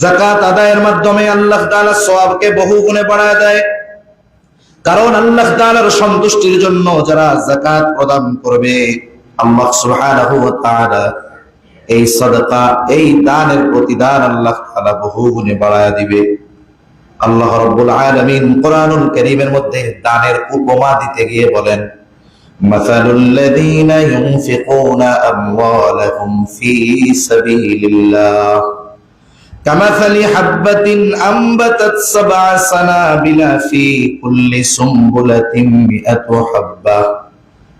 জাকাত আদায়ের মাধ্যমে আল্লাহ তালা সবাবকে বহু গুণে বাড়ায় দেয়। কারণ আল্লাহ তালার সন্তুষ্টির জন্য যারা জাকাত প্রদান করবে, আল্লাহ সুবহানাহু ওয়া তাআলা এই সদকা, এই দানের প্রতিদান আল্লাহ তাআলা বহু গুণে বাড়ায় দিবে। আল্লাহ রাব্বুল আলামিন কোরআনুল কারীমের মধ্যে দানের উপমা দিতে গিয়ে বলেন মাসালুল লাযীনা ইউনফিকুনা আমওয়ালাহুম ফী সাবিলিল্লাহ। كمثل حبة أنبتت سبع سنابل في كل سنبلة مئة حبة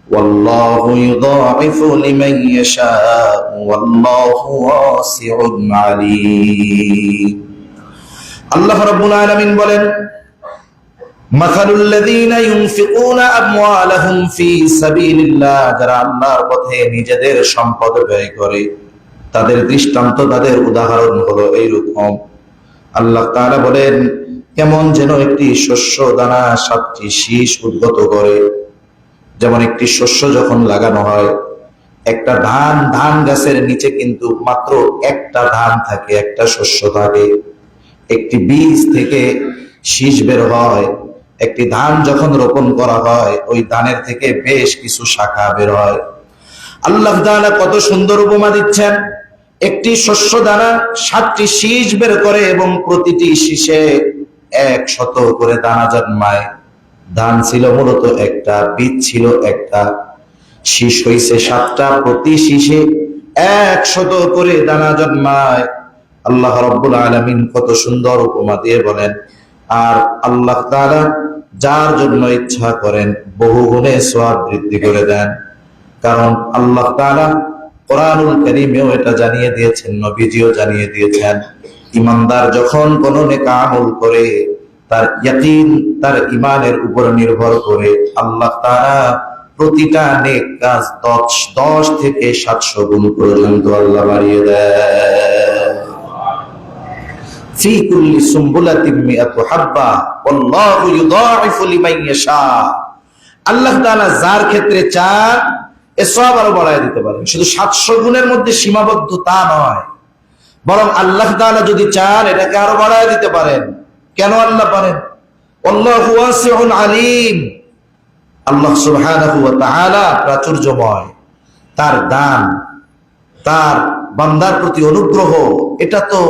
والله يضاعف لمن يشاء والله واسع عليم আল্লাহ রাব্বুল আলামিন বলেন মাসালুল্লাযীনা ইউনফিকুনা আমওয়ালাহুম ফি সাবিলিল্লাহ যারা আল্লাহর পথে নিজেদের সম্পদ ব্যয় করে তাদের দৃষ্টান্ত তাদের উদাহরণ হলো এইরকম আল্লাহ তাআলা বলেন, কেমন যেন একটি শস্য দানা সাতটি শীষ উদ্গত করে। যেমন একটি শস্য যখন লাগানো হয়, একটা ধান ধান গাছের নিচে কিন্তু মাত্র একটা ধান থাকে, একটা শস্য থাকে। একটি বীজ থেকে শীষ বের হয়, একটি ধান যখন রোপণ করা হয়, ওই ধানের থেকে বেশ কিছু শাখা বের হয়। আল্লাহ কত সুন্দর উপমা দিচ্ছেন। একটি শস্য দানা সাতটি শীষ বের করে এবং প্রতিটি শীষে এক শত করে দানা জন্মায়। ধান ছিল মূলত একটা, বীজ ছিল একটা। শীষ হইছে সাতটা, প্রতি শীষে এক শত করে দানা জন্মায়। আল্লাহ রব্বুল আলমিন কত সুন্দর উপমা দিয়ে বলেন, আর আল্লাহ তাআলা যার জন্য ইচ্ছা করেন বহু গুণে সোয়াব বৃদ্ধি করে দেন। কারণ আল্লাহ তাআলা কোরআনুল করিমেও এটা জানিয়ে দিয়েছেন, নবীজিও জানিয়ে দিয়েছেন। ইমানদার যখন কোনো নেকা আমল করে, তার ইয়াকিন, তার ইমানের উপর নির্ভর করে, আল্লাহ তারা প্রতিটা নেক কাজ দশ দশ থেকে সাতশো গুণ পর্যন্ত আল্লাহ বাড়িয়ে দেয় ফি কুল্লি সুম্বুলাতিন মিআতু হাব্বা, ওয়াল্লাহু ইউদাইফু লিমান ইয়াশা। আল্লাহ তাআলা যার ক্ষেত্রে চান এ সব আরও বাড়ায় দিতে পারেন শুধু সাতশো গুণের মধ্যে সীমাবদ্ধ তা নয়। বরং আল্লাহ তাআলা যদি চান, এটাকে আরও বাড়ায় দিতে পারেন। কেন আল্লাহ পারেন? আলিম। আল্লাহ তাআলা প্রাচুর্যময়। তার দান, তার বান্দার প্রতি অনুগ্রহ, এটা তো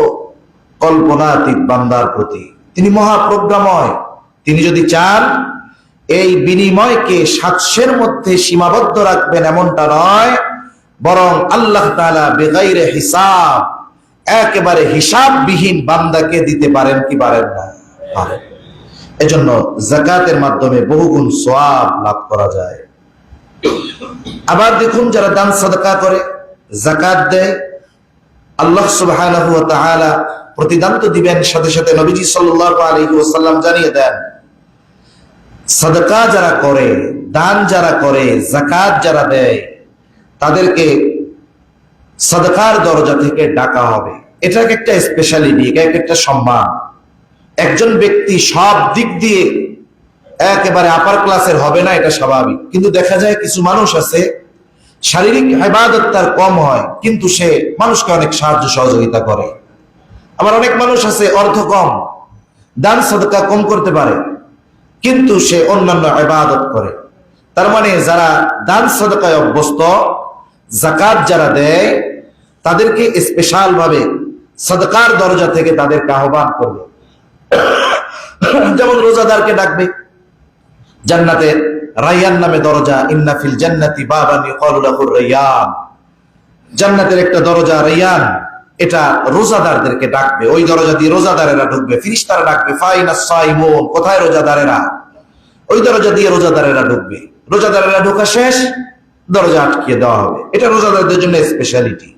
কল্পনাতীত বান্দার প্রতি। তিনি মহাপ্রজ্ঞাময়। তিনি যদি চান এই বিনিময়কে সাতশের মধ্যে সীমাবদ্ধ রাখবেন এমনটা নয়, বরং আল্লাহ তাআলা বেগাইরে হিসাব, একেবারে হিসাববিহীন বান্দাকে দিতে পারেন কি পারেন না? এজন্য জাকাতের মাধ্যমে বহুগুণ সোয়াব লাভ করা যায়। আবার দেখুন যারা দান সাদকা করে জাকাত দেয়, আল্লাহ তাআলা প্রতিদান তো দিবেন, সাথে সাথে নবীজি ওয়াসাল্লাম জানিয়ে দেন সাদকা যারা করে, দান যারা করে জাকাত যারা দেয়, তাদেরকে সদকার দরজা থেকে ডাকা হবে। এটা একটা স্পেশালিটি এক একটা সম্মান। একজন ব্যক্তি সব দিক দিয়ে একেবারে আপার ক্লাসের হবে না, এটা স্বাভাবিক। কিন্তু দেখা যায় কিছু মানুষ আছে, শারীরিক হেবাদত তার কম হয়, কিন্তু সে মানুষকে অনেক সাহায্য সহযোগিতা করে। আবার অনেক মানুষ আছে অর্থ কম, দান সদকা কম করতে পারে। কিন্তু সে অন্যান্য ইবাদত করে। তার মানে যারা দান সদকায় অভ্যস্ত জাকাত যারা দেয়, তাদেরকে স্পেশাল ভাবে সদকার দরজা থেকে তাদেরকে আহ্বান করবে। যেমন রোজাদারকে ডাকবে, জান্নাতে রাইয়ান নামে দরজা ইন্নাফিল জান্নাতি বাবানি কলুলাহুর রাইয়ান। জান্নাতের একটা দরজা রাইয়ান, এটা রোজাদারদেরকে ডাকবে। ওই দরজা দিয়ে রোজাদারেরা ঢুকবে, ফিরিস্তারা ডাকবে ফাইনা সাইমুন, কোথায় রোজাদারেরা? ওই দরজা দিয়ে রোজাদারেরা ঢুকবে। রোজাদারেরা ঢোকা শেষ, দরজা আটকিয়ে দেওয়া হবে। এটা রোজাদারদের জন্য স্পেশালিটি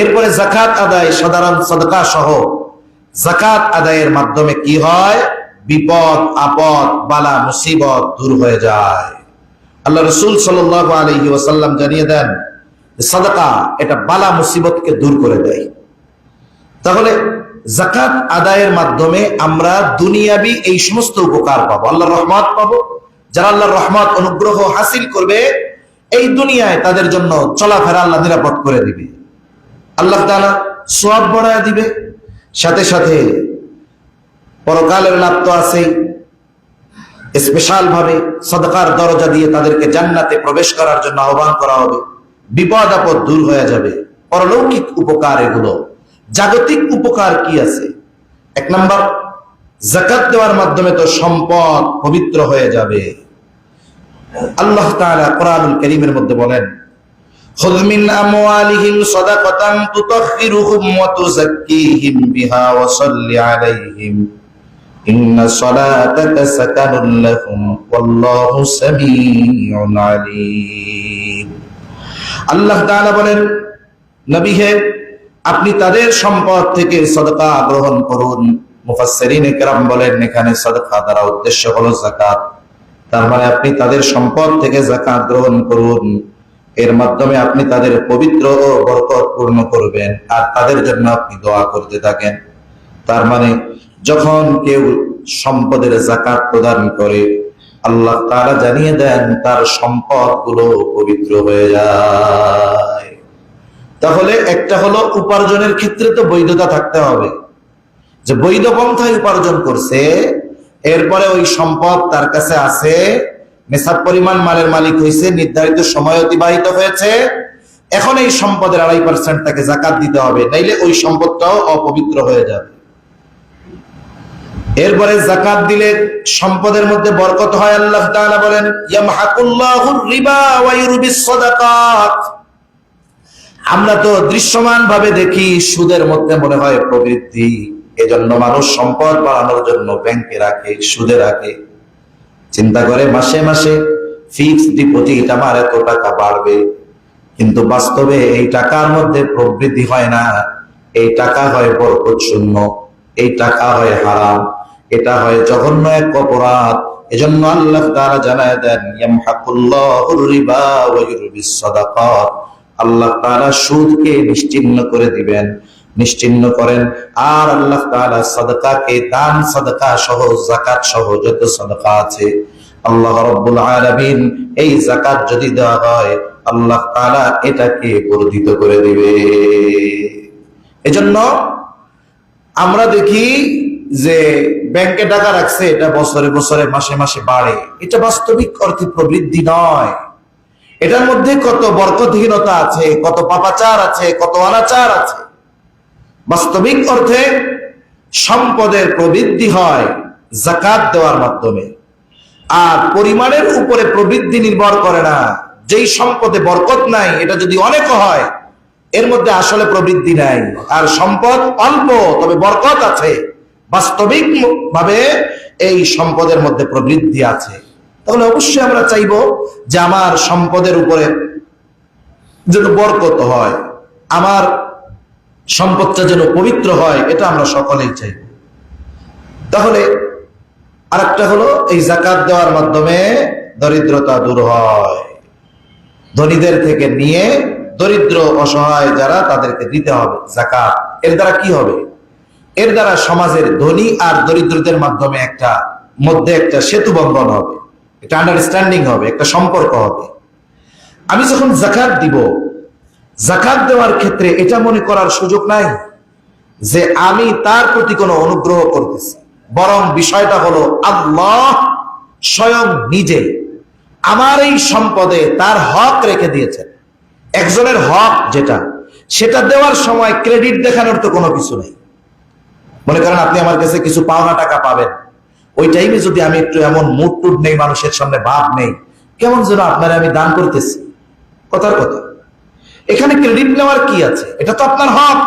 এরপরে জাকাত আদায়, সাধারণ সদকা সহ জাকাত আদায়ের মাধ্যমে কি হয়? বিপদ, আপদ, বালা, মুসিবত দূর হয়ে যায়। আল্লাহ রসুল ওয়াসাল্লাম জানিয়ে দেন সাদাকা, এটা বালা মুসিবতকে দূর করে দেয়। তাহলে জাকাত আদায়ের মাধ্যমে আমরা দুনিয়াবি এই সমস্ত উপকার পাবো। আল্লাহর রহমত পাবো। যারা আল্লাহর রহমত, অনুগ্রহ হাসিল করবে, এই দুনিয়ায় তাদের জন্য চলাফেরা আল্লাহ নিরাপদ করে দিবে। আল্লাহ তাআলা সওয়াব বাড়ায় দিবে। সাথে সাথে পরকালের লাভ তো আছেই। স্পেশাল ভাবে সদকার দরজা দিয়ে তাদেরকে জান্নাতে প্রবেশ করার জন্য আহ্বান করা হবে। বিপদ আপদ দূর হয়ে যাবে। পরলৌকিক উপকার এগুলো। জাগতিক উপকার কি আছে? এক নাম্বার জাকাত দেওয়ার মাধ্যমে তো সম্পদ পবিত্র হয়ে যাবে। আল্লাহ কোরআনুল কারীমের মধ্যে বলেন বিহা আল্লাহ বলেন, নবী হে আপনি তাদের সম্পদ থেকে সদকা গ্রহণ করুন মুফাসসিরিন کرام বলেন এখানে সদকা দ্বারা উদ্দেশ্য হলো যাকাত তার মানে আপনি তাদের সম্পদ থেকে যাকাত গ্রহণ করুন এর মাধ্যমে আপনি তাদের পবিত্র ও বরকতপূর্ণ করবেন আর তাদের জন্য আপনি দোয়া করতে থাকেন তার মানে যখন কেউ সম্পদের জাকাত প্রদান করে আল্লাহ তারা জানিয়ে দেন তার সম্পদ গুলো পবিত্র হয়ে যায় তাহলে একটা হলো উপার্জনের ক্ষেত্রে তো বৈধতা থাকতে হবে। যে বৈধ পন্থায় উপার্জন করছে, এরপরে ওই সম্পদ তার কাছে আছে নেশাব পরিমাণ মালের মালিক হয়েছে, নির্ধারিত সময় অতিবাহিত হয়েছে, এখন এই সম্পদের আড়াই পার্সেন্ট তাকে জাকাত দিতে হবে, নাইলে ওই সম্পদটাও অপবিত্র হয়ে যাবে। এরপরে জাকাত দিলে সম্পদের মধ্যে বরকত হয়, আল্লাহ বলেন, ইয়ামহাকুল্লাহুর আমরা তো দৃশ্যমান ভাবে দেখি, সুদের মধ্যে মনে হয় প্রবৃদ্ধি। এজন্য মানুষ সম্পদ বাড়ানোর জন্য ব্যাংকে রাখে, সুদে রাখে। চিন্তা করে মাসে মাসে ফিক্সড ডিপোজিট আমার এত টাকা বাড়বে। কিন্তু বাস্তবে এই টাকার মধ্যে প্রবৃদ্ধি হয় না। এই টাকা হয় বরকত শূন্য, এই টাকা হয় হারাম, এটা হয় জঘন্য এক অপরাধ। এজন্য আল্লাহ তাআলা জানায় দেন, ইয়ামহাকুল্লাহুর রিবা ওয়া ইউরবিস সাদাকাত। আল্লাহ তাআলা সুদকে নিশ্চিহ্ন করে দিবেন নিশ্চিহ্ন করেন। আর আল্লাহ তাআলা সাদাকাকে দান সাদাকা সহ, যাকাত সহ যত সাদাকা আছে, আল্লাহ রাব্বুল আলামিন এই যাকাত যদি দেওয়া হয়, আল্লাহ তাআলা এটাকে বর্ধিত করে দিবে। এজন্য আমরা দেখি যে ব্যাংকে টাকা রাখছে, এটা বছরে বছরে, মাসে মাসে বাড়ে। এটা বাস্তবিক অর্থে প্রবৃদ্ধি নয়। এটার মধ্যে কত বরকতহীনতা আছে, কত পাপাচার আছে, কত অনাচার আছে। বাস্তবিক অর্থে সম্পদের প্রবৃদ্ধি হয় জাকাত দেওয়ার মাধ্যমে। আর পরিমাণের উপরে প্রবৃদ্ধি নির্ভর করে না। যেই সম্পদে বরকত নাই, এটা যদি অনেক হয়, এর মধ্যে আসলে প্রবৃদ্ধি নাই। আর সম্পদ অল্প, তবে বরকত আছে। বাস্তবিক ভাবে এই সম্পদের মধ্যে প্রবৃদ্ধি আছে। তাহলে অবশ্যই আমরা চাইব যে আমার সম্পদের উপরে যেন বরকত হয়, আমার সম্পদটা যেন পবিত্র হয়, এটা আমরা সকলেই চাইব তাহলে আরেকটা হলো, এই জাকাত দেওয়ার মাধ্যমে দরিদ্রতা দূর হয়। ধনীদের থেকে নিয়ে দরিদ্র, অসহায় যারা, তাদেরকে দিতে হবে জাকাত এর দ্বারা কি হবে? এর দ্বারা সমাজের ধনী আর দরিদ্রদের মাধ্যমে একটা, মধ্যে একটা সেতু বন্ধন হবে। একটা আন্ডারস্ট্যান্ডিং হবে, একটা সম্পর্ক হবে। আমি যখন জাকাত দিব জাকাত দেওয়ার ক্ষেত্রে এটা মনে করার সুযোগ নাই যে আমি তার প্রতি কোনো অনুগ্রহ করতেছি। বরং বিষয়টা হলো আল্লাহ স্বয়ং নিজে আমার এই সম্পদে তার হক রেখে দিয়েছেন। একজনের হক যেটা, সেটা দেওয়ার সময় ক্রেডিট দেখানোর তো কোনো কিছু নেই। মনে করেন আপনি আমার কাছে কিছু পাওনা টাকা পাবেন। ওই টাইমে যদি আমি একটু এমন মুড টুড নেই, মানুষের সামনে ভাব নেই, কেমন যেন আপনারা আমি দান করতেছি। কথার কথা। এখানে ক্রেডিট নেওয়ার কি আছে? এটা তো আপনার হক।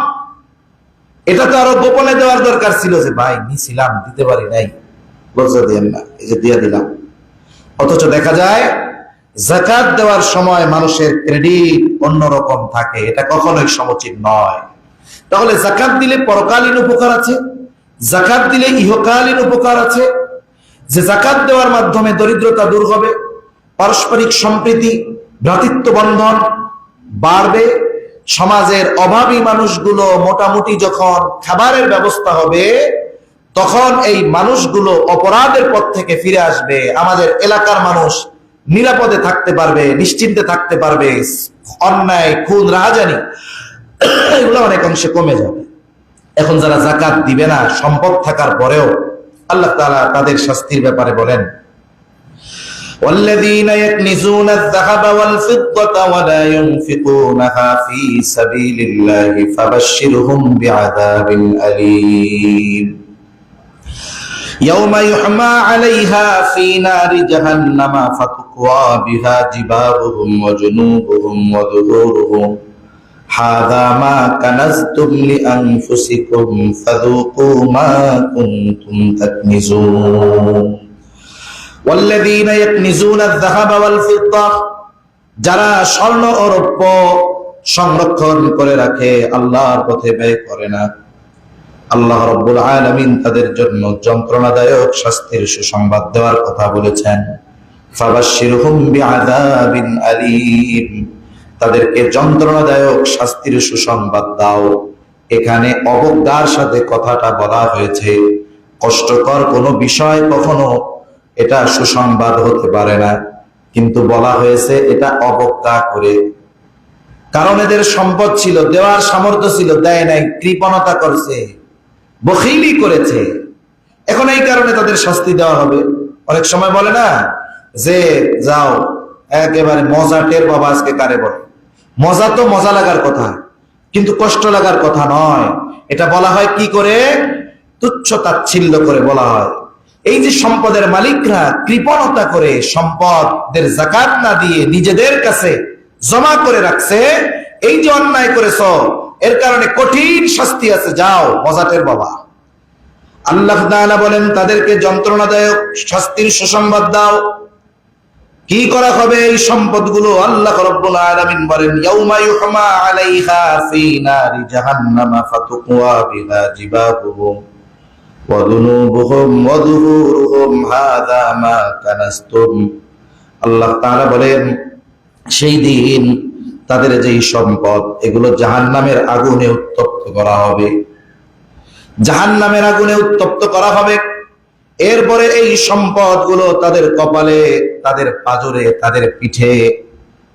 এটা তো আরও গোপনে দেওয়ার দরকার ছিল যে, ভাই, নিছিলাম, দিতে পারি নাই। লজ্জা দিয়েন না, এই যে দিয়ে দিলাম। অথচ দেখা যায় জাকাত দেওয়ার সময় মানুষের ক্রেডিট অন্যরকম থাকে। এটা কখনোই সমুচিত নয়। তাহলে জাকাত দিলে পরকালীন উপকার আছে জাকাত দিলে ইহকালীন উপকার আছে যে জাকাত দেওয়ার মাধ্যমে দরিদ্রতা দূর হবে, পারস্পরিক সম্প্রীতি, ভ্রাতৃত্ব বন্ধন বাড়বে, সমাজের অভাবী মানুষগুলো মোটামুটি যখন খাবারের ব্যবস্থা হবে, তখন এই মানুষগুলো অপরাধের পথ থেকে ফিরে আসবে। আমাদের এলাকার মানুষ নিরাপদে থাকতে পারবে, নিশ্চিন্তে থাকতে পারবে, অন্যায়, খুন, রাহাজানি, এগুলো অনেক অংশে কমে যাবে। এখন যারা জাকাত দিবে না, সম্পদ থাকার পরেও আল্লাহ তাআলা তাদের শাস্তির ব্যাপারে বলেন والذين يكنزون الذهب والفضة ولا ينفقونها في سبيل الله فبشرهم بعذاب أليم يوم يحمى عليها في نار جهنم فتقوى بها جباههم وجنوبهم وظهورهم هذا ما كنزتم لأنفسكم فذوقوا ما كنتم تكنزون والذين يكنزون الذهب والفضة যারা স্বর্ণ ও রৌপ্য সংরক্ষণ করে রাখে আল্লাহর পথে ব্যয় করে না আল্লাহ রব্বুল আলামিন তাদের জন্য যন্ত্রণাদায়ক শাস্তির সুসংবাদ দেওয়ার কথা বলেছেন ফাবাশশিরহুম বিআযাবিন আলীম তাদেরকে যন্ত্রণাদায়ক শাস্তির সুসংবাদ দাও। এখানে অবজ্ঞার সাথে কথাটা বলা হয়েছে, কষ্টকর কোনো বিষয় কখনো এটা সুসংবাদ হতে পারে না। কিন্তু বলা হয়েছে এটা অবজ্ঞা করে। কারণ এদের সম্পদ ছিল, দেওয়ার সামর্থ্য ছিল, দেয় নাই, কৃপণতা করছে, বখিলি করেছে। এখন এই কারণে তাদের শাস্তি দেওয়া হবে। অনেক সময় বলে না, যে, যাও, একেবারে মজা টের বাবা আজকে কারে বলে? মজা তো মজা লাগার কথা, কিন্তু কষ্ট লাগার কথা নয়। এটা বলা হয় কি করে? তুচ্ছ তাচ্ছিল্য করে বলা হয়। এই যে সম্পদের মালিকরা কৃপণতা করে সম্পদের জাকাত না দিয়ে নিজেদের কাছে জমা করে রাখছে, এই যে অন্যায় করেছ, এর কারণে কঠিন শাস্তি আছে, যাও, মজাটের বাবা। আল্লাহ বলেন, তাদেরকে যন্ত্রণাদায়ক শাস্তির সুসংবাদ দাও। কি করা হবে? এই সম্পদগুলো আল্লাহ বলেন আলাইহা ফি জাহান্নামা আল্লাহ তাআলা বলেন, সেই দিন তাদের যেই সম্পদ, এগুলো জাহান্নামের আগুনে উত্তপ্ত করা হবে। জাহান্নামের আগুনে উত্তপ্ত করা হবে। এরপরে এই সম্পদগুলো তাদের কপালে, তাদের পাজরে, তাদের পিঠে,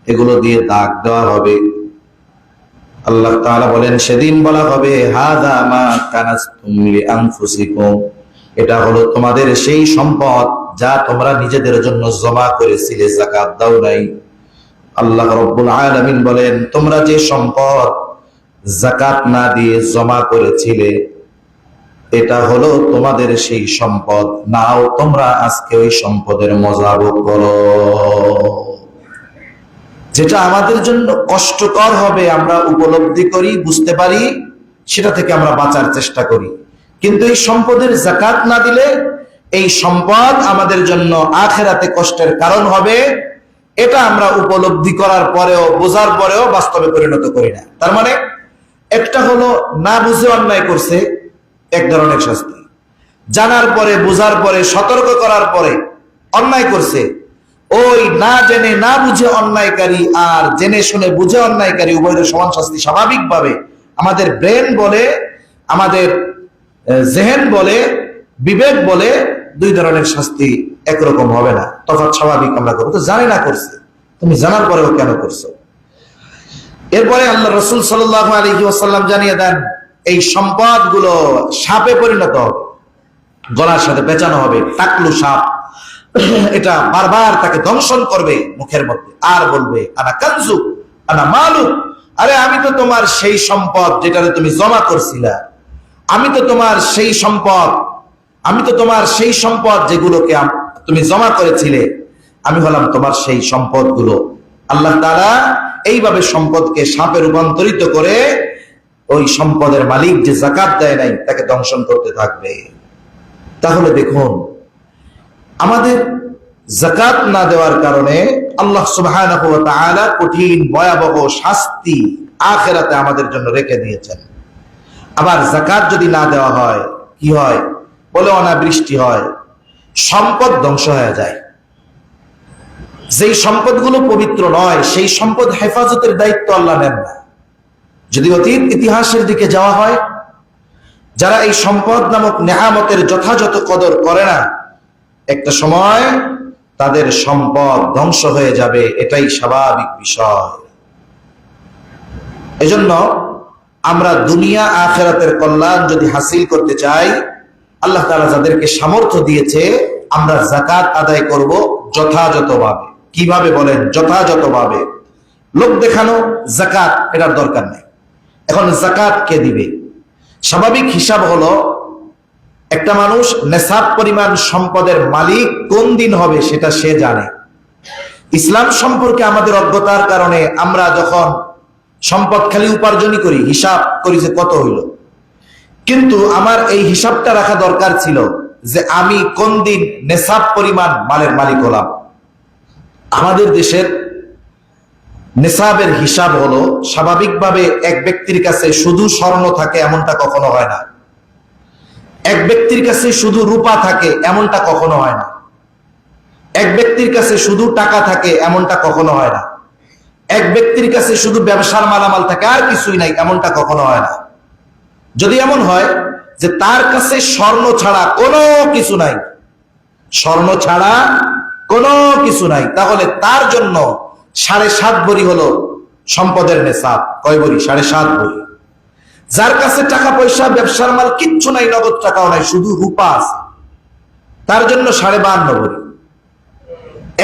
এগুলো দিয়ে দাগ দেওয়া হবে। আল্লাহ তাআলা বলেন, সেদিন বলা হবে মা কানাসতুম লিআনফুসিকুম। এটা হলো তোমাদের সেই সম্পদ যা তোমরা নিজেদের জন্য জমা করেছিলে, যাকাত দাও নাই। আল্লাহ রব্বুল আলামিন বলেন, তোমরা যে সম্পদ যাকাত না দিয়ে জমা করেছিলে এটা হলো তোমাদের সেই সম্পদ। নাও তোমরা আজকে ওই সম্পদের মজা ভোগ করো। যেটা আমাদের জন্য কষ্টকর হবে, আমরা উপলব্ধি করি, বুঝতে পারি, সেটা থেকে আমরা বাঁচার চেষ্টা করি। কিন্তু এই সম্পদের জাকাত না দিলে এই সম্পদ আমাদের জন্য আখেরাতে কষ্টের কারণ হবে, এটা আমরা উপলব্ধি করার পরেও, বোঝার পরেও বাস্তবে পরিণত করি না। তার মানে একটা হলো না বুঝে অন্যায় করছে এক ধরনের শাস্তি। জানার পরে, বোঝার পরে, সতর্ক করার পরে অন্যায় করছে। ওই না জেনে, না বুঝে অন্যায়কারী আর জেনে শুনে বুঝে অন্যায়কারী উভয়ের সমান শাস্তি স্বাভাবিকভাবে আমাদের ব্রেন বলে, আমাদের জেহেন বলে, বিবেক বলে দুই ধরনের শাস্তি একরকম হবে না। তফাৎ স্বাভাবিক আমরা করব। তো জানে না করছে। তুমি জানার পরেও কেন করছ? এরপরে আল্লাহ রসুল সাল্লাহ আলী ওয়াসাল্লাম জানিয়ে দেন এই সম্পদগুলো সাপে পরিণত হবে, গলার সাথে পেঁচানো হবে, টাকলু সাপ। এটা বারবার তাকে দংশন করবে মুখের মধ্যে, আর বলবে, আনা কানজু, আনা মালু, আরে আমি তো তোমার সেই সম্পদ যেটাতে তুমি জমা করছিলা, আমি তো তোমার সেই সম্পদ, আমি তো তোমার সেই সম্পদ যেগুলোকে তুমি জমা করেছিলে, আমি হলাম তোমার সেই সম্পদগুলো। আল্লাহ তারা এইভাবে সম্পদকে সাপে রূপান্তরিত করে ওই সম্পদের মালিক যে জাকাত দেয় নাই, তাকে দংশন করতে থাকবে। তাহলে দেখুন, আমাদের জাকাত না দেওয়ার কারণে আল্লাহ তাআলা কঠিন, ভয়াবহ শাস্তি আখেরাতে আমাদের জন্য রেখে দিয়েছেন। আবার জাকাত যদি না দেওয়া হয়, কি হয়? বলে অনাবৃষ্টি হয়, সম্পদ ধ্বংস হয়ে যায়। যেই সম্পদগুলো পবিত্র নয়, সেই সম্পদ হেফাজতের দায়িত্ব আল্লাহ নেন না। যদি অতীত ইতিহাসের দিকে যাওয়া হয়, যারা এই সম্পদ নামক নেহামতের যথাযথ কদর করে না, একটা সময় তাদের সম্পদ ধ্বংস হয়ে যাবে, এটাই স্বাভাবিক বিষয়। এজন্য আমরা দুনিয়া আখেরাতের কল্যাণ যদি হাসিল করতে চাই, আল্লাহ তাআলা যাদেরকে সামর্থ্য দিয়েছে, আমরা জাকাত আদায় করব যথাযথভাবে। কীভাবে বলেন? যথাযথভাবে। লোক দেখানো জাকাত এটার দরকার নেই। এখন জাকাত কে দিবে? স্বাভাবিক হিসাব হলো, একটা মানুষ নেশাব পরিমাণ সম্পদের মালিক কোন দিন হবে সেটা সে জানে। ইসলাম সম্পর্কে আমাদের অজ্ঞতার কারণে আমরা যখন সম্পদ খালি উপার্জনই করি, হিসাব করি যে কত হইল। কিন্তু আমার এই হিসাবটা রাখা দরকার ছিল যে আমি কোন দিন নেশাব পরিমাণ মালের মালিক হলাম। আমাদের দেশের নেশাবের হিসাব হলো, স্বাভাবিকভাবে এক ব্যক্তির কাছে শুধু স্বর্ণ থাকে এমনটা কখনো হয় না। এক ব্যক্তির কাছে শুধু রূপা থাকে এমনটা কখনো হয় না। এক ব্যক্তির কাছে শুধু টাকা থাকে এমনটা কখনো হয় না। এক ব্যক্তির কাছে শুধু ব্যবসার মালামাল থাকে আর কিছুই নাই এমনটা কখনো হয় না। যদি এমন হয় যে তার কাছে স্বর্ণ ছাড়া কোনো কিছু নাই, স্বর্ণ ছাড়া কোনো কিছু নাই, তাহলে তার জন্য সাড়ে সাত বড়ি হলো সম্পদের নেশাব। কয় বড়ি? সাড়ে সাত বড়ি। যার কাছে টাকা পয়সা, ব্যবসার মাল কিচ্ছু নাই, নগদ টাকাও নাই, শুধু রূপা আছে। তার জন্য সাড়ে বান্ন বড়ি।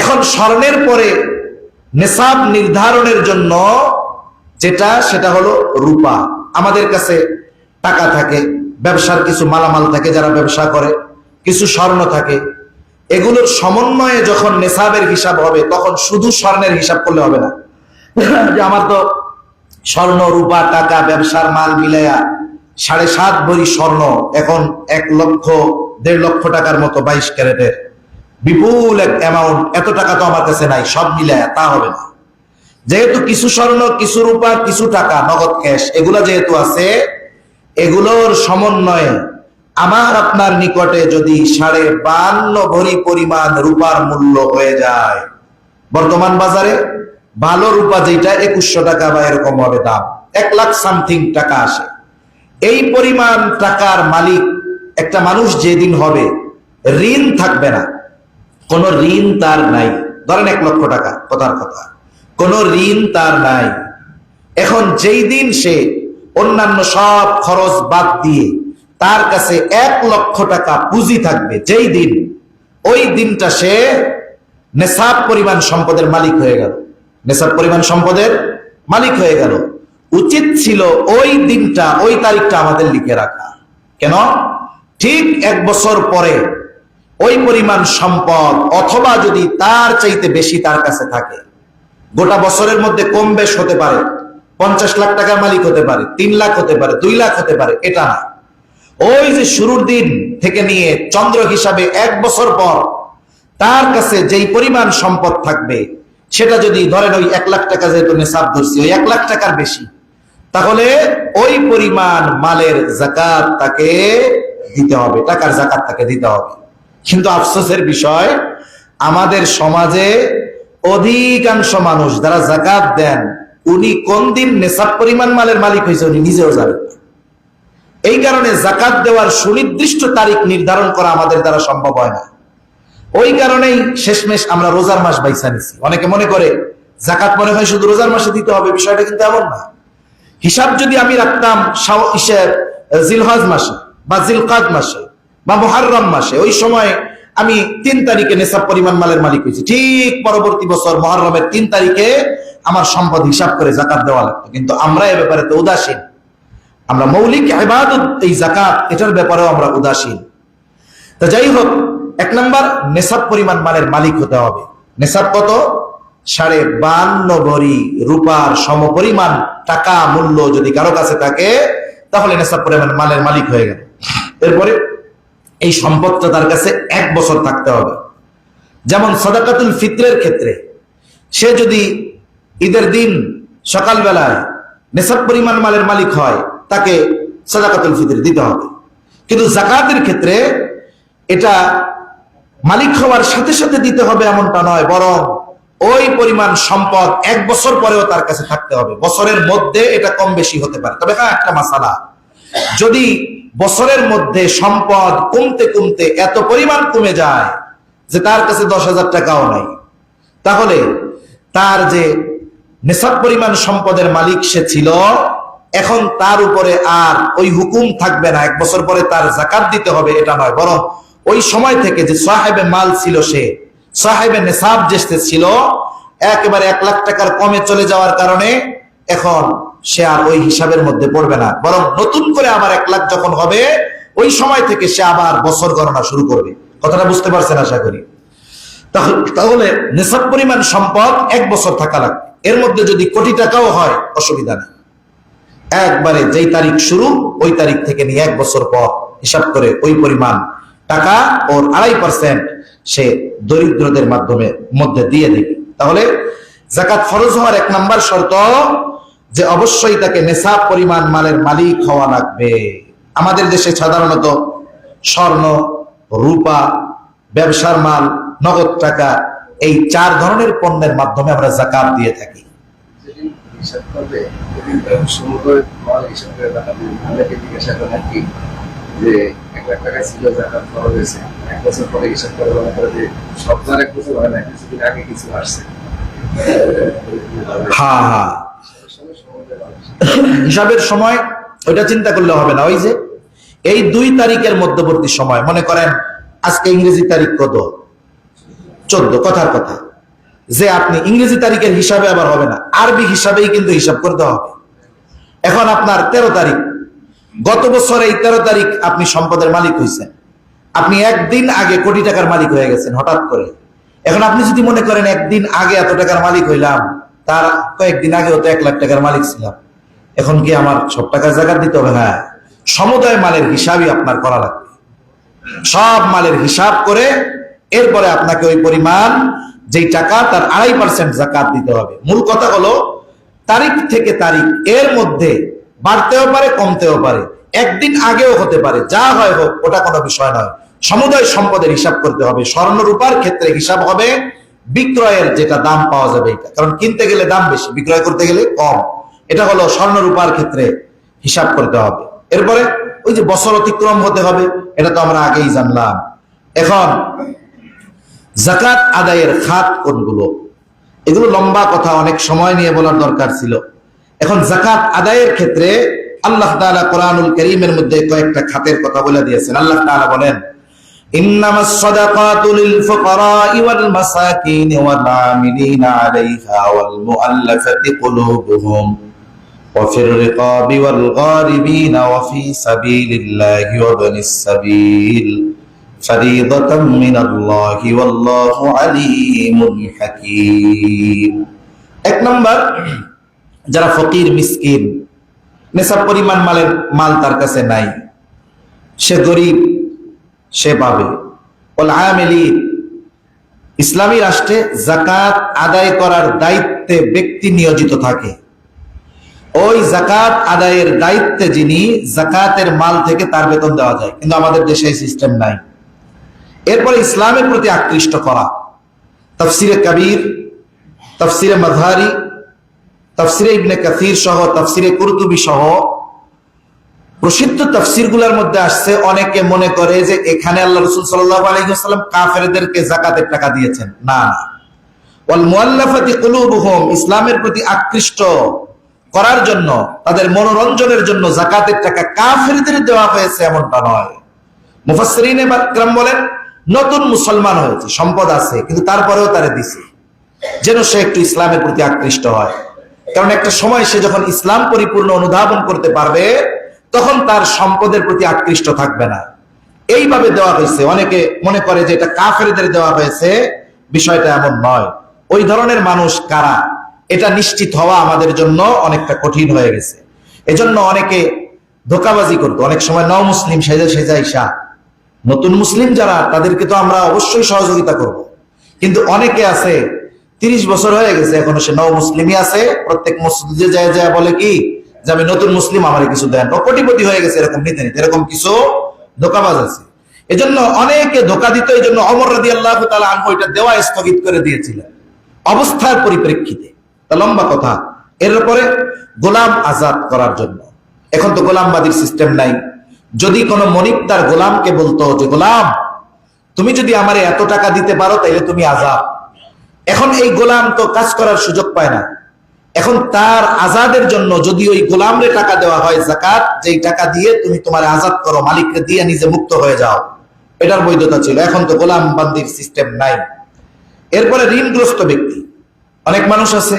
এখন স্বর্ণের পরে নেশাব নির্ধারণের জন্য যেটা, সেটা হলো রূপা। আমাদের কাছে টাকা থাকে, ব্যবসার কিছু মালামাল থাকে যারা ব্যবসা করে, কিছু স্বর্ণ থাকে। এগুলোর সমন্বয়ে যখন নেশাবের হিসাব হবে, তখন শুধু স্বর্ণের হিসাব করলে হবে না। যে আমার তো স্বর্ণ, রূপা, টাকা, ব্যবসার মাল মিলাইয়া সাড়ে সাত ভরি স্বর্ণ, এখন এক লক্ষ, দেড় লক্ষ টাকার মতো বাইশ ক্যারেটের বিপুল এক অ্যামাউন্ট এত টাকা তো আমার কাছে নাই, সব মিলায়া তা হবে না। যেহেতু কিছু স্বর্ণ, কিছু রূপা, কিছু টাকা, নগদ ক্যাশ এগুলো যেহেতু আছে, এগুলোর সমন্বয়ে আমার আপনার নিকটে যদি সাড়ে বান্ন ভরি পরিমাণ রূপার মূল্য হয়ে যায়, বর্তমান বাজারে ভালো রূপা যেটা একুশশো টাকা বা এরকম হবে দাম, এক লাখ সামথিং টাকা আসে। এই পরিমাণ টাকার মালিক একটা মানুষ যেদিন হবে, ঋণ থাকবে না। কোনো ঋণ তার নাই। ধরেন এক লক্ষ টাকা, কথার কথা। কোনো ঋণ তার নাই। এখন যেই দিন সে অন্যান্য সব খরচ বাদ দিয়ে তার কাছে এক লক্ষ টাকা পুঁজি থাকবে, যেই দিন, ওই দিনটা সে নেশাব পরিমাণ সম্পদের মালিক হয়ে গেল। নেশাব পরিমাণ সম্পদের মালিক হয়ে গেল। উচিত ছিল ওই দিনটা, ওই তারিখটা আমাদের লিখে রাখা। কেন? ঠিক এক বছর পরে ওই পরিমাণ সম্পদ, অথবা যদি তার চাইতে বেশি তার কাছে থাকে, গোটা বছরের মধ্যে কম বেশ হতে পারে। পঞ্চাশ লাখ টাকার মালিক হতে পারে, তিন লাখ হতে পারে, দুই লাখ হতে পারে, এটা না। ওই যে শুরুর দিন থেকে নিয়ে চন্দ্র হিসাবে এক বছর পর তার কাছে যেই পরিমাণ সম্পদ থাকবে, সেটা যদি ধরেন ওই এক লাখ টাকা যেহেতু নেশাব ধরছি, ওই এক লাখ টাকার বেশি, তাহলে ওই পরিমাণ মালের জাকাত তাকে দিতে হবে, টাকার জাকাত তাকে দিতে হবে কিন্তু আফসোসের বিষয়, আমাদের সমাজে অধিকাংশ মানুষ যারা জাকাত দেন, উনি কোন দিন নেশাব পরিমাণ মালের মালিক হয়েছে, উনি নিজেও জানেন না। এই কারণে জাকাত দেওয়ার সুনির্দিষ্ট তারিখ নির্ধারণ করা আমাদের দ্বারা সম্ভব হয় না। ওই কারণেই শেষমেশ আমরা রোজার মাস বাইসা নিছি। অনেকে মনে করে জাকাত মনে হয় শুধু রোজার মাসে দিতে হবে, বিষয়টা কিন্তু এমন না। হিসাব যদি আমি রাখতাম জিলহজ মাসে বা জিলকাদ মাসে বা মহারম মাসে, ওই সময় আমি তিন তারিখে নেশাব পরিমাণ মালের মালিক হয়েছি। ঠিক পরবর্তী বছর মহরমের তিন তারিখে আমার সম্পদ হিসাব করে জাকাত দেওয়া লাগতো। কিন্তু আমরা এ ব্যাপারে তো উদাসীন। আমরা মৌলিক ইবাদত, এই জাকাত এটার ব্যাপারেও আমরা উদাসীন। তো যাই হোক এক নম্বর, নেশাব পরিমাণ মালের মালিক হতে হবে। নেশাব কত? সাড়ে বান্ন ভরি রূপার সমপরিমাণ টাকা মূল্য যদি কারও কাছে থাকে, তাহলে নেশাব পরিমাণ মালের মালিক হয়ে গেল। এরপরে, এই সম্পদটা তার কাছে এক বছর থাকতে হবে। যেমন সদাকাতুল ফিত্রের ক্ষেত্রে, সে যদি ঈদের দিন সকালবেলায় নেশাব পরিমাণ মালের মালিক হয় তাকে সদাকাতুল ফিতর দিতে হবে। কিন্তু জাকাতের ক্ষেত্রে এটা মালিক হওয়ার সাথে সাথে দিতে হবে এমনটা নয়, বরং ওই পরিমাণ সম্পদ এক বছর পরেও তার কাছে থাকতে হবে। বছরের মধ্যে এটা কম বেশি হতে পারে। তবে হ্যাঁ একটা মাসালা। যদি বছরের মধ্যে সম্পদ কমতে কমতে এত পরিমাণ কমে যায় যে তার কাছে দশ হাজার টাকাও নাই, তাহলে তার যে নেশাব পরিমাণ সম্পদের মালিক সে ছিল এখন তার উপরে আর ওই হুকুম থাকবে না, এক বছর পরে তার জাকাত দিতে হবে, এটা নয়, বরং ওই সময় থেকে যে সাহেবে মাল ছিল সে, সাহেবে নেশাব যে ছিল, একেবারে এক লাখ টাকার কমে চলে যাওয়ার কারণে এখন সে আর ওই হিসাবের মধ্যে পড়বে না, বরং নতুন করে আবার এক লাখ যখন হবে, ওই সময় থেকে সে আবার বছর গণনা শুরু করবে। কথাটা বুঝতে পারছেন আশা করি? তাহলে নেশাব পরিমাণ সম্পদ এক বছর থাকা লাগবে, এর মধ্যে যদি কোটি টাকাও হয়, অসুবিধা নেই। একবারে যেই তারিখ শুরু, ওই তারিখ থেকে নিয়ে এক বছর পর হিসাব করে ওই পরিমাণ টাকা ওর আড়াই পার্সেন্ট সে দরিদ্রদের মাধ্যমে মধ্যে দিয়ে দিবে। তাহলে জাকাত ফরজ হওয়ার এক নাম্বার শর্ত যে অবশ্যই তাকে নেশাব পরিমাণ মালের মালিক হওয়া লাগবে। আমাদের দেশে সাধারণত স্বর্ণ, রূপা, ব্যবসার মাল, নগদ টাকা এই চার ধরনের পণ্যের মাধ্যমে আমরা জাকাত দিয়ে থাকি। হিসাব করবে মাল হিসাব করে অনেকে জিজ্ঞাসা করে কি? যে এক লাখ টাকা ছিল জাকাত খরচ হয়েছে। এক বছর পরে হিসাব করে মনে করে যে এক বছর হয় না, কিছুদিন আগে কিছু আসছে। হিসাবের সময় ওইটা চিন্তা করলে হবে না। ওই যে এই দুই তারিখের মধ্যবর্তী সময়, মনে করেন আজকে ইংরেজি তারিখ কত? চোদ্দ, কথার কথা। যে আপনি ইংরেজি তারিখের হিসাবে আবার হবে না, আরবি হিসাবেই কিন্তু হিসাব করতে হবে। এখন আপনার তেরো তারিখ, গত বছর এই তেরো তারিখ আপনি সম্পদের মালিক হয়েছেন আপনি একদিন আগে কোটি টাকার মালিক হয়ে গেছেন, হঠাৎ করে। এখন আপনি যদি মনে করেন একদিন আগে এত টাকার মালিক হইলাম, তার কয়েকদিন আগে তো এক লাখ টাকার মালিক ছিলাম। এখন কি আমার সব টাকার জায়গা দিতে হবে? হ্যাঁ। সমুদয় মালের হিসাবই আপনার করা লাগবে। সব মালের হিসাব করে এরপরে আপনাকে ওই পরিমাণ যেই টাকা তার আড়াই পার্সেন্ট জাকাত দিতে হবে। মূল কথা হলো, তারিখ থেকে তারিখ, এর মধ্যে বাড়তেও পারে, কমতেও পারে। একদিন আগেও হতে পারে, যা হয় হোক, ওটা কোনো বিষয় নয়। সমুদয় সম্পদের হিসাব করতে হবে। স্বর্ণ রূপার ক্ষেত্রে হিসাব হবে বিক্রয়ের যেটা দাম পাওয়া যাবে এটা। কারণ কিনতে গেলে দাম বেশি, বিক্রয় করতে গেলে কম। এটা হলো স্বর্ণ রূপার ক্ষেত্রে হিসাব করতে হবে। এরপরে ওই যে বছর অতিক্রম হতে হবে, এটা তো আমরা আগেই জানলাম। এখন জাকাত আদায়ের খাত কোনগুলো এগুলো লম্বা কথা অনেক সময় নিয়ে বলার দরকার ছিল এখন জাকাত আদায়ের ক্ষেত্রে আল্লাহ তাআলা কোরআনুল করিমের মধ্যে কয়েকটা খাতের কথা বলে দিয়েছেন আল্লাহ তাআলা বলেন إنما الصدقات للفقراء والمساكين والعاملين عليها والمؤلفة قلوبهم وفي الرقاب والغاربين وفي سبيل الله وابن السبيل فريضة من الله والله عليم حكيم এক নম্বর যারা ফকির মিসকিন নেশা পরিমাণ মালের মাল তার কাছে নাই সে গরিব সে পাবে ওল আমেলি ইসলামী রাষ্ট্রে জাকাত আদায় করার দায়িত্বে ব্যক্তি নিয়োজিত থাকে ওই জাকাত আদায়ের দায়িত্বে যিনি জাকাতের মাল থেকে তার বেতন দেওয়া যায় কিন্তু আমাদের দেশে এই সিস্টেম নাই এরপরে ইসলামের প্রতি আকৃষ্ট করা। তফসিরে কবির, তফসিরে মাঝারি তফসিরে ইবনে কাসির সহ, তফসিরে কুরতুবি সহ প্রসিদ্ধ তফসিরগুলার মধ্যে আসছে অনেকে মনে করে যে এখানে আল্লাহ রসুল আলহিহাস্লাম কাফেরদেরকে জাকাতের টাকা দিয়েছেন। না ইসলামের প্রতি আকৃষ্ট করার জন্য, তাদের মনোরঞ্জনের জন্য জাকাতের টাকা কাফেরদের দেওয়া হয়েছে এমনটা নয়। মুফাসসিরিন একরাম বলেন নতুন মুসলমান হয়েছে, সম্পদ আছে, কিন্তু তারপরেও তারে দিছে। যেন সে একটু ইসলামের প্রতি আকৃষ্ট হয়। কারণ একটা সময় সে যখন ইসলাম পরিপূর্ণ অনুধাবন করতে পারবে, তখন তার সম্পদের প্রতি আকৃষ্ট থাকবে না। এইভাবে দেওয়া হয়েছে। অনেকে মনে করে যে এটা কাফেরদের দেওয়া হয়েছে। বিষয়টা এমন নয়। ওই ধরনের মানুষ কারা? এটা নিশ্চিত হওয়া আমাদের জন্য অনেকটা কঠিন হয়ে গেছে। এজন্য অনেকে ধোকাবাজি করতো। অনেক সময় ন মুসলিম সেজে সেজা ইসা নতুন মুসলিম যারা, তাদেরকে তো আমরা অবশ্যই সহযোগিতা করব। কিন্তু অনেকে আছে, তিরিশ বছর হয়ে গেছে, এখনও সে নও মুসলিমই আছে, প্রত্যেক মসজিদে যায় যায় বলে কি, যে আমি নতুন মুসলিম, আমার কিছু দেন। কোটিপতি হয়ে গেছে, এরকম নিতে নিতে, এরকম কিছু ধোকাবাজ আছে। এজন্য অনেকে ধোকা দিত এই জন্য অমর রাদি আল্লাহ তালা দেওয়া স্থগিত করে দিয়েছিলেন। অবস্থার পরিপ্রেক্ষিতে। তা লম্বা কথা। এরপরে গোলাম আজাদ করার জন্য। এখন তো গোলামবাদীর সিস্টেম নাই। যদি কোনো মনিব তার গোলামকে বলতো যে, গোলাম, তুমি যদি আমারে এত টাকা দিতে পারো, তাইলে তুমি আজাদ এখন এই গোলাম তো কাজ করার সুযোগ পায় না। এখন তার আজাদের জন্য যদি ওই গোলামরে টাকা দেওয়া হয় জাকাত যেই টাকা দিয়ে তুমি তোমার আজাদ করো মালিককে দিয়ে নিজে মুক্ত হয়ে যাও। এটার বৈধতা ছিল। এখন তো গোলাম বান্দির সিস্টেম নাই। এরপরে ঋণগ্রস্ত ব্যক্তি। অনেক মানুষ আছে,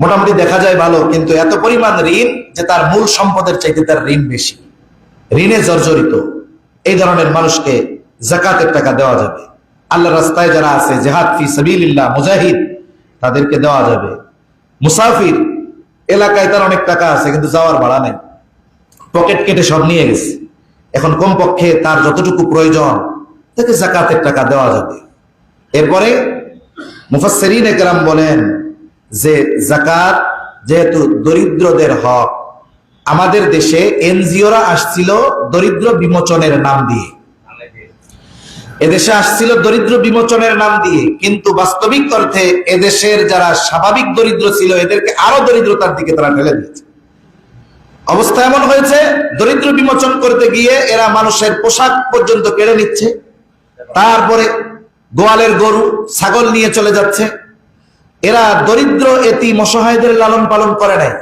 মোটামুটি দেখা যায় ভালো, কিন্তু এত পরিমাণ ঋণ যে তার মূল সম্পদের চাইতে তার ঋণ বেশি। ঋণে জর্জরিত। এই ধরনের মানুষকে জাকাতের টাকা দেওয়া যাবে। আল্লাহ রাস্তায় যারা আছে, জেহাদ ফি সাবিলিল্লাহ, মুজাহিদ, তাদেরকে দেওয়া যাবে। মুসাফির, এলাকায় তার অনেক টাকা আছে, কিন্তু যাওয়ার ভাড়া নেই। পকেট কেটে সব নিয়ে গেছে। এখন কমপক্ষে তার যতটুকু প্রয়োজন, তাকে জাকাতের টাকা দেওয়া যাবে। এরপরে মুফাসসিরিন একরাম বলেন যে, জাকাত যেহেতু দরিদ্রদের হক আমাদের দেশে এনজিওরা আসছিল দরিদ্র বিমোচনের নাম দিয়ে। এদেশে আসছিল দরিদ্র বিমোচনের নাম দিয়ে, কিন্তু বাস্তবিক অর্থে এদেশের যারা স্বাভাবিক দরিদ্র ছিল, এদেরকে আরও দরিদ্রতার দিকে তারা ঠেলে দিয়েছে। অবস্থা এমন হয়েছে, দরিদ্র বিমোচন করতে গিয়ে এরা মানুষের পোশাক পর্যন্ত কেড়ে নিচ্ছে, তারপরে গোয়ালের গরু, ছাগল নিয়ে চলে যাচ্ছে। এরা দরিদ্র এতি মসহায়দের লালন পালন করে নাই।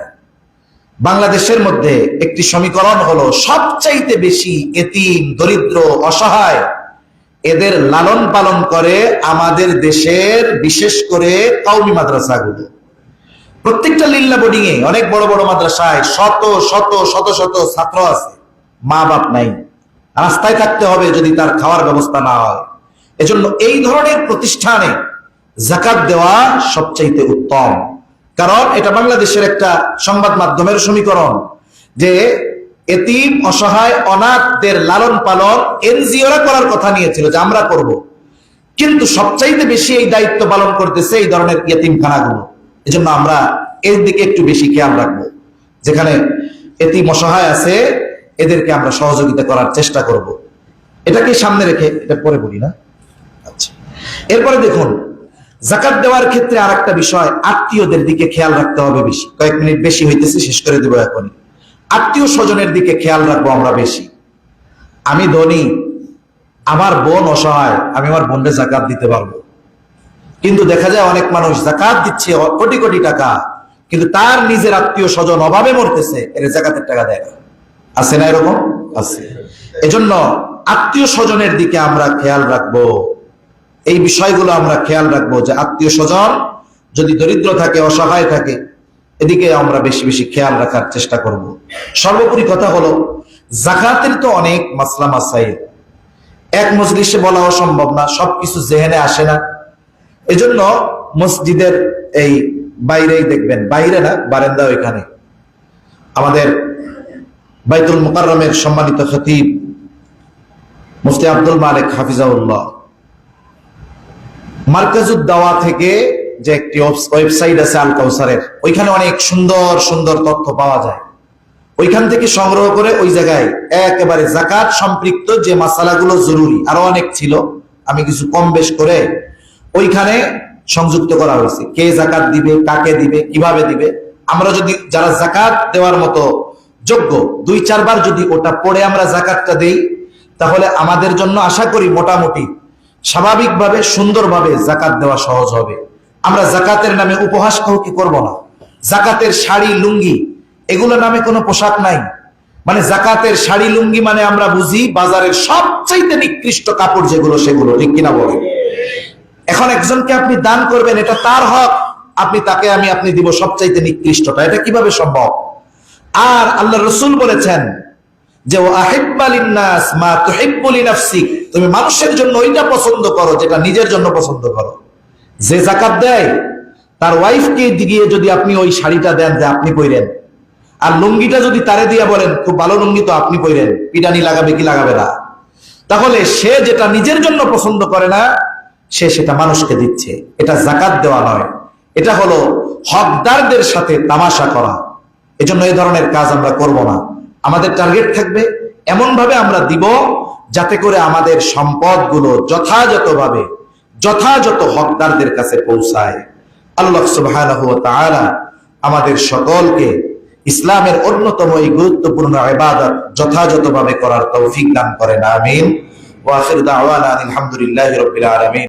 বাংলাদেশের মধ্যে একটি সমীকরণ হলো সবচাইতে বেশি এতিম, দরিদ্র, অসহায়। এদের লালন পালন করে আমাদের দেশের বিশেষ করে কৌমি মাদ্রাসাগুলো। প্রত্যেকটা লিল্লা বোর্ডিং এ অনেক বড় বড় মাদ্রাসায় শত শত শত শত ছাত্র আছে। মা বাপ নাই। রাস্তায় থাকতে হবে যদি তার খাওয়ার ব্যবস্থা না হয়। এজন্য এই ধরনের প্রতিষ্ঠানে জাকাত দেওয়া সবচাইতে উত্তম। কারণ এটা বাংলাদেশের একটা সংবাদ মাধ্যমের সমীকরণ যে এতিম, অসহায়, অনাথদের লালন পালন এনজিওরা করার কথা নিয়েছিল যে আমরা করব। কিন্তু সবচাইতে বেশি এই দায়িত্ব পালন করতেছে এই ধরনের ইয়েতিমখানাগুলো এই জন্য আমরা এর দিকে একটু বেশি খেয়াল রাখব। যেখানে এতিম, অসহায় আছে, এদেরকে আমরা সহযোগিতা করার চেষ্টা করব। এটাকে সামনে রেখে এটা পরে বলি না। আচ্ছা। এরপরে দেখুন জাকাত দেওয়ার ক্ষেত্রে আর একটা বিষয়, আত্মীয়দের দিকে খেয়াল রাখতে হবে বেশি। কয়েক মিনিট বেশি হইতেছে, শেষ করে দেবো এখনই। আত্মীয় স্বজনের দিকে খেয়াল রাখব আমরা বেশি। আমি ধনী, আমার বোন অসহায়, আমি আমার বোনকে জাকাত দিতে পারব। কিন্তু দেখা যায় অনেক মানুষ জাকাত দিচ্ছে কোটি কোটি টাকা, কিন্তু তার নিজের আত্মীয় স্বজন অভাবে মরতেছে, এর জাকাতের টাকা দেয় না। আছে না এরকম? আছে। এজন্য আত্মীয় স্বজনের দিকে আমরা খেয়াল রাখব। এই বিষয়গুলো আমরা খেয়াল রাখব যে আত্মীয় স্বজন যদি দরিদ্র থাকে, অসহায় থাকে, এদিকে আমরা বেশি বেশি খেয়াল রাখার চেষ্টা করব। সর্বোপরি কথা হলো, জাকাতের তো অনেক মাসলা মাসাইল। এক মজলিসে বলা অসম্ভব না, সবকিছু জেহেনে আসে না। এজন্য মসজিদের এই বাইরেই দেখবেন, বাইরে না বারেন্দা ওইখানে আমাদের বাইতুল মুকাররমের সম্মানিত খতিব মুফতি আব্দুল মালিক হাফিজাউল্লাহ। মার্কাজুদ দাওয়া থেকে যে একটি ওয়েবসাইট আছে আল কাউসারের ওইখানে অনেক সুন্দর সুন্দর তথ্য পাওয়া যায়। ওইখান থেকে সংগ্রহ করে ওই জায়গায় একেবারে জাকাত সম্পৃক্ত যে মাসালাগুলো জরুরি, আরও অনেক ছিল, আমি কিছু কম বেশ করে ওইখানে সংযুক্ত করা হয়েছে। কে জাকাত দিবে, কাকে দিবে, কীভাবে দিবে। আমরা যদি, যারা জাকাত দেওয়ার মতো যোগ্য, দুই চারবার যদি ওটা পড়ে আমরা জাকাতটা দেই, তাহলে আমাদের জন্য আশা করি মোটামুটি স্বাভাবিকভাবে, সুন্দরভাবে জাকাত দেওয়া সহজ হবে। আমরা জাকাতের নামে উপহাস কাউকে করব না? জাকাতের শাড়ি, লুঙ্গি, এগুলো নামে কোনো পোশাক নাই। মানে জাকাতের শাড়ি, লুঙ্গি মানে আমরা বুঝি বাজারের সবচাইতে নিকৃষ্ট কাপড় যেগুলো, সেগুলো। ঠিক কিনা বলে এখন একজনকে আপনি দান করবেন, এটা তার হক। আপনি তাকে, আমি, আপনি দিব সবচাইতে নিকৃষ্টটা। এটা কীভাবে সম্ভব? আর আল্লাহ রসুল বলেছেন যে ও আহিব্বালিন্নাস মা তুহিব্বুলি নাফসিক তুমি মানুষের জন্য ওইটা পছন্দ করো, যেটা নিজের জন্য পছন্দ করো। যে জাকাত দেয়, তার ওয়াইফকে গিয়ে যদি আপনি ওই শাড়িটা দেন যে আপনি পইরেন। আর লুঙ্গিটা যদি তারে দিয়া বলেন, খুব ভালো লুঙ্গি তো আপনি পইরেন পিটানি লাগাবে কি লাগাবে না? তাহলে সে যেটা নিজের জন্য পছন্দ করে না, সে সেটা মানুষকে দিচ্ছে। এটা জাকাত দেওয়া নয়। এটা হলো হকদারদের সাথে তামাশা করা। এজন্য এই ধরনের কাজ আমরা করব না। আমাদের টার্গেট থাকবে। এমন ভাবে আমরা দিব যাতে করে আমাদের সম্পদগুলো যথাযথভাবে, যথাযথ হকদারদের কাছে পৌঁছায়। আল্লাহ তাআলা আমাদের সকলকে ইসলামের অন্যতম এই গুরুত্বপূর্ণ ইবাদত যথাযথভাবে করার তৌফিক দান করেন। আমিন। ওয়া আখির দাওয়ানা আলহামদুলিল্লাহি রাব্বিল আলামিন।